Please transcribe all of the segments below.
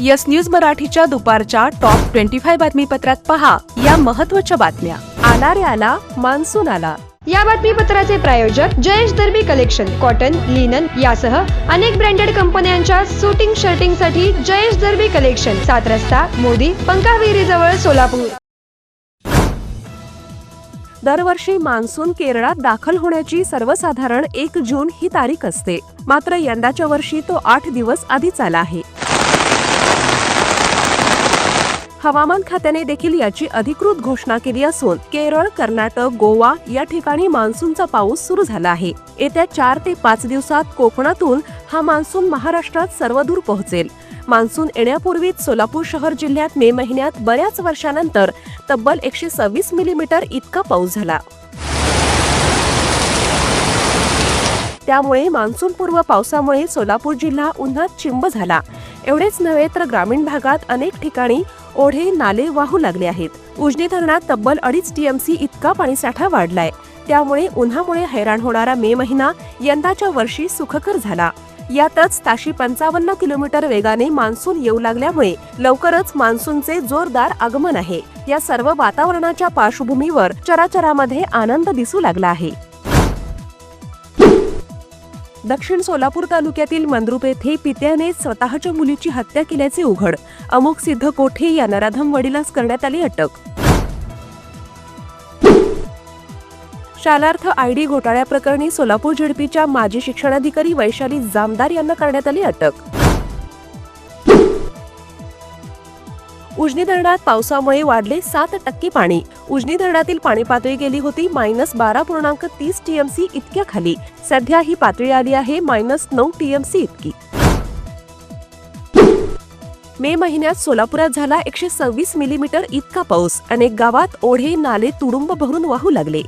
Yes news मराठीच्या दुपारच्या top twenty five बातमीपत्रात पहा या महत्त्वाच्या बातम्या. आला आला मान्सून आला. या बातमीपत्राचे प्रायोजक Jayesh Darbi collection cotton linen यासह अनेक ब्रँडेड कंपन्यांच्या सुटिंग शर्टिंगसाठी जयेश दर्बी कलेक्शन सात रस्ता मोदी पंकाविहिरी जवळ सोलापूर. दरवर्षी मान्सून केरळात दाखल होण्याची सर्वसाधारण एक जून ही तारीख असते. मात्र यंदाच्या वर्षी तो आठ दिवस आधीच आला आहे. हवामान खात्याने देखील याची अधिकृत घोषणा केली असून केरळ कर्नाटक गोवा या ठिकाणी मान्सूनचा पाऊस सुरू झाला आहे. येत्या चार ते पाच दिवसात कोकणातून हा मान्सून महाराष्ट्रात सर्वदूर पोहोचेल. मान्सून येण्यापूर्वीच सोलापूर शहर जिल्ह्यात मे महिन्यात बऱ्याच वर्षानंतर तब्बल एकशे सव्वीस मिलीमीटर इतका पाऊस झाला. त्यामुळे मान्सूनपूर्व पावसामुळे सोलापूर जिल्हा उन्हात चिंब झाला. एवढेच नव्हे तर ग्रामीण भागात अनेक ठिकाणी ओढे नाले वाहू लागले आहेत. उजनी धरणात तब्बल अडीच टीएमसी इतका पाणीसाठा वाढलाय. त्यामुळे उन्हामुळे हैराण होणारा मे महिना यंदाच्या वर्षी सुखकर झाला. यातच ताशी पंचावन्न किलोमीटर वेगाने मान्सून येऊ लागल्यामुळे लवकरच मान्सूनचे जोरदार आगमन आहे. या सर्व वातावरणाच्या पार्श्वभूमीवर चराचरामध्ये आनंद दिसू लागला आहे. दक्षिण सोलापूर तालुक्यातील मंद्रुप येथे पित्याने स्वतःच्या मुलीची हत्या केल्याचे उघड. अमुक सिद्ध कोठे या नराधम वडिलास करण्यात आली अटक. शालार्थ आयडी घोटाळ्याप्रकरणी सोलापूर झेडपीच्या माजी शिक्षणाधिकारी वैशाली जामदार यांना करण्यात आली अटक. उजनी धरणात पावसामुळे वाढले सात टक्के पाणी. उजनी धरणातील पाणी पातळी गेली होती मायनस बारा पूर्णांक तीस टीएमसी इतक्या खाली. सध्या ही पातळी आली आहे मायनस नऊ टीएमसी इतकी. मे महिन्यात सोलापुरात झाला एकशे सव्वीस मिलीमीटर इतका पाऊस. अनेक गावात ओढे नाले तुडुंब भरून वाहू लागले.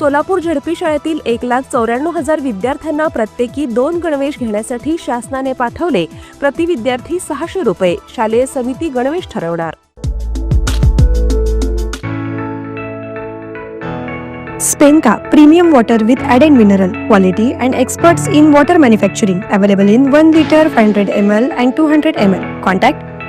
सोलापूर झडपी शाळेतील एक लाख चौऱ्याण्णव हजार विद्यार्थ्यांना प्रत्येकी दोन गणवेश घेण्यासाठी शासनाने पाठवले. प्रति विद्यार्थी सहाशे रुपये. शालेय समिती गणवेश ठरवणार. स्पेनका premium water with added mineral quality and experts in water manufacturing available in one litre five hundred M L and two hundred M L. Contact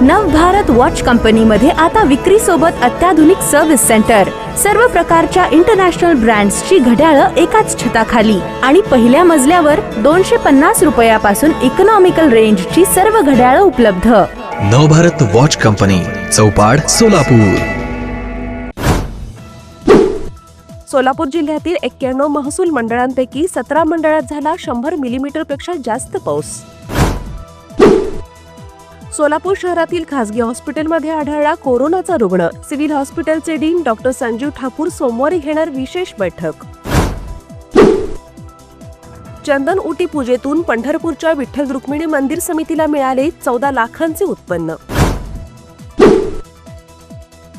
Navbharat watch कंपनीमध्ये आता विक्री सोबत अत्याधुनिक सर्व्हिस सेंटर सर्व प्रकारच्या इंटरनॅशनल ब्रँड्सची घड्याळं एकाच छताखाली. आणि पहिल्या मजल्यावर दोनशे पन्नास रुपयापासून इकॉनॉमिकल रेंजची सर्व घड्याळं उपलब्ध. Navbharat watch company Choupad Solapur. Solapur जिल्ह्यातील एक्क्याण्णव महसूल मंडळांपैकी सतरा मंडळात झाला शंभर मिलीमीटरपेक्षा जास्त पाऊस. सोलापूर शहरातील खासगी हॉस्पिटलमध्ये आढळला कोरोनाचा रुग्ण. सिव्हिल हॉस्पिटलचे डीन डॉक्टर संजीव ठाकूर सोमवारी घेणार विशेष बैठक. चंदन उटी पूजेतून पंढरपूरच्या विठ्ठल रुक्मिणी मंदिर समितीला मिळाले चौदा लाखांचे उत्पन्न.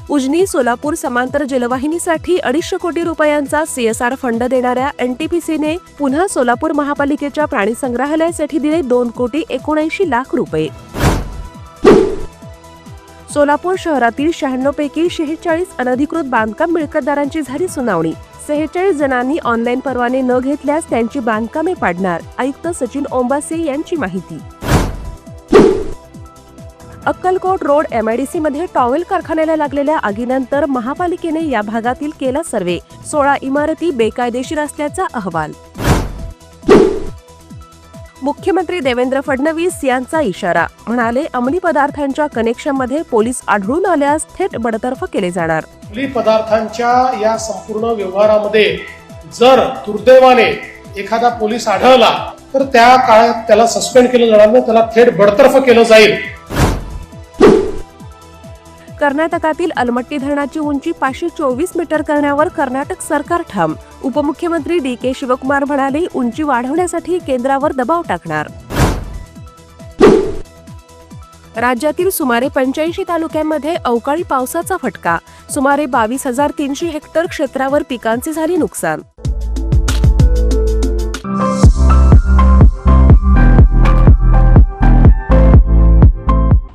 उजनी सोलापूर समांतर जलवाहिनीसाठी अडीचशे कोटी रुपयांचा सीएसआर फंड देणाऱ्या एनटीपीसीने पुन्हा सोलापूर महापालिकेच्या प्राणी संग्रहालयासाठी दिले दोन कोटी एकोणऐंशी लाख रुपये. सोलापूर शहरातील शहाण्णवपैकी शेहेचाळीस अनधिकृत बांधकाम मिळकतदारांची झाली सुनावणी. सेहेचाळीस जणांनी ऑनलाईन परवाने न घेतल्यास त्यांची बांधकामे पाडणार आयुक्त सचिन ओंबासे यांची माहिती. अक्कलकोट रोड एमआयडीसी मध्ये टॉवेल कारखान्याला लागलेल्या आगीनंतर महापालिकेने या भागातील केला सर्वे सोळा इमारती बेकायदेशीर असल्याचा अहवाल. मुख्यमंत्री देवेंद्र फडणवीस यांचा इशारा. म्हणाले अंमली पदार्थांच्या कनेक्शनमध्ये पोलीस आढळून आल्यास थेट बडतर्फ केले जाणार. अंमली पदार्थांच्या या संपूर्ण व्यवहारामध्ये जर दुर्दैवाने एखादा पोलीस आढळला तर त्या काळात त्याला सस्पेंड केलं जाणार नाही त्याला थेट बडतर्फ केलं जाईल. कर्नाटकातील अलमट्टी धरणाची उंची पाचशे चोवीस मीटर करण्यावर कर्नाटक सरकार ठाम. उपमुख्यमंत्री डी के शिवकुमार म्हणाले उंची वाढवण्यासाठी केंद्रावर दबाव टाकणार. राज्यातील सुमारे पंच्याऐंशी तालुक्यांमध्ये अवकाळी पावसाचा फटका. सुमारे बावीस हजार तीनशे हेक्टर क्षेत्रावर पिकांचे झाले नुकसान.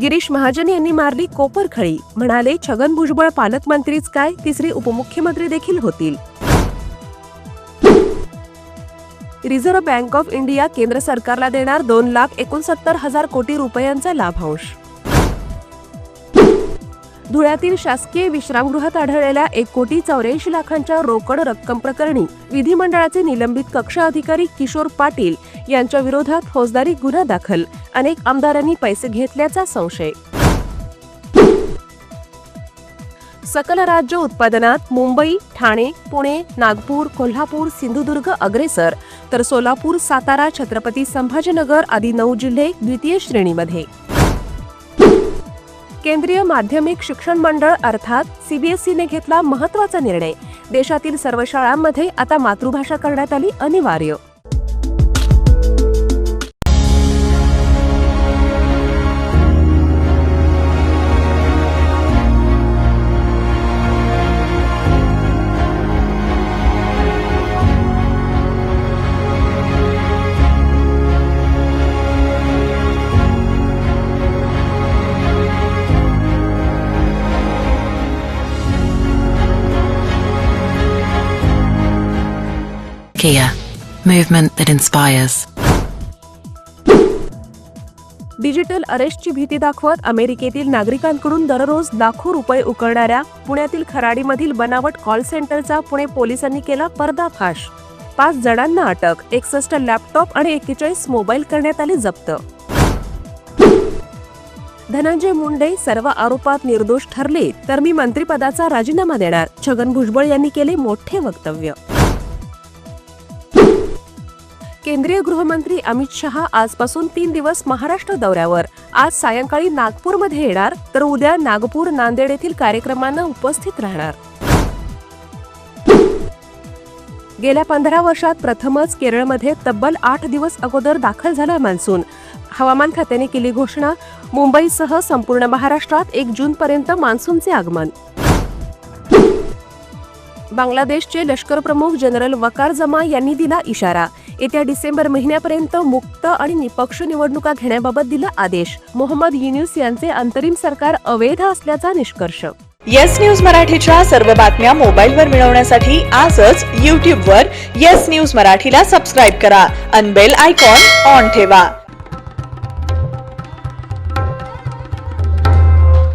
गिरीश महाजन यांनी मारली कोपरखळी म्हणाले छगन भुजबळ पालकमंत्रीच काय तिसरी उपमुख्यमंत्री देखील होतील. रिझर्व्ह बँक ऑफ इंडिया केंद्र सरकारला देणार दोन लाख एकोणसत्तर हजार कोटी रुपयांचा लाभांश. धुळ्यातील शासकीय विश्रामगृहात आढळलेल्या एक कोटी चौऱ्याऐंशी लाखांच्या रोकड रक्कम प्रकरणी विधिमंडळाचे निलंबित कक्ष अधिकारी किशोर पाटील यांच्या विरोधात फौजदारी गुन्हा दाखल. अनेक आमदारांनी पैसे घेतल्याचा संशय. सकल राज्य उत्पादनात मुंबई ठाणे पुणे नागपूर कोल्हापूर सिंधुदुर्ग अग्रेसर तर सोलापूर सातारा छत्रपती संभाजीनगर आदी नऊ जिल्हे द्वितीय श्रेणीमध्ये. केंद्रीय माध्यमिक शिक्षण मंडळ अर्थात सीबीएसईने घेतला महत्त्वाचा निर्णय. देशातील सर्व शाळांमध्ये आता मातृभाषा करण्यात आली अनिवार्य. Kia, movement that inspires. Digital अरेस्टची भीती दाखवत अमेरिकेतील नागरिकांकडून दररोज लाखो रुपये उकळणाऱ्या पुण्यातील खराडीमधील बनावट कॉल सेंटरचा पुणे पोलिसांनी केला पर्दाफाश. पाच जणांना अटक एकसष्ट लॅपटॉप आणि एक्केचाळीस मोबाईल करण्यात आले जप्त. धनंजय मुंडे सर्व आरोपात निर्दोष ठरले तर मी मंत्रिपदाचा राजीनामा देणार छगन भुजबळ यांनी केले मोठे वक्तव्य. केंद्रीय गृहमंत्री अमित शहा आजपासून तीन दिवस महाराष्ट्र दौऱ्यावर. आज सायंकाळी नागपूरमध्ये येणार तर उद्या नागपूर नांदेड येथील कार्यक्रमांना उपस्थित राहणार. गेल्या पंधरा वर्षात प्रथमच केरळमध्ये तब्बल आठ दिवस अगोदर दाखल झाला मान्सून. हवामान खात्याने केली घोषणा मुंबईसह संपूर्ण महाराष्ट्रात एक जूनपर्यंत मान्सूनचे आगमन. बांगलादेशचे लष्कर प्रमुख जनरल वकार जमा यांनी दिला इशारा. येत्या डिसेंबर महिन्यापर्यंत मुक्त आणि निपक्ष निवडणुका घेण्याबाबत दिला आदेश. मोहम्मद युन्यूस यांचे अंतरिम सरकार अवैध असल्याचा निष्कर्ष. येस न्यूज मराठीच्या सर्व बातम्या मोबाईलवर मिळवण्यासाठी आजच यूट्यूबवर येस न्यूज मराठीला सबस्क्राईब करा. अनबेल आयकॉन ऑन ठेवा.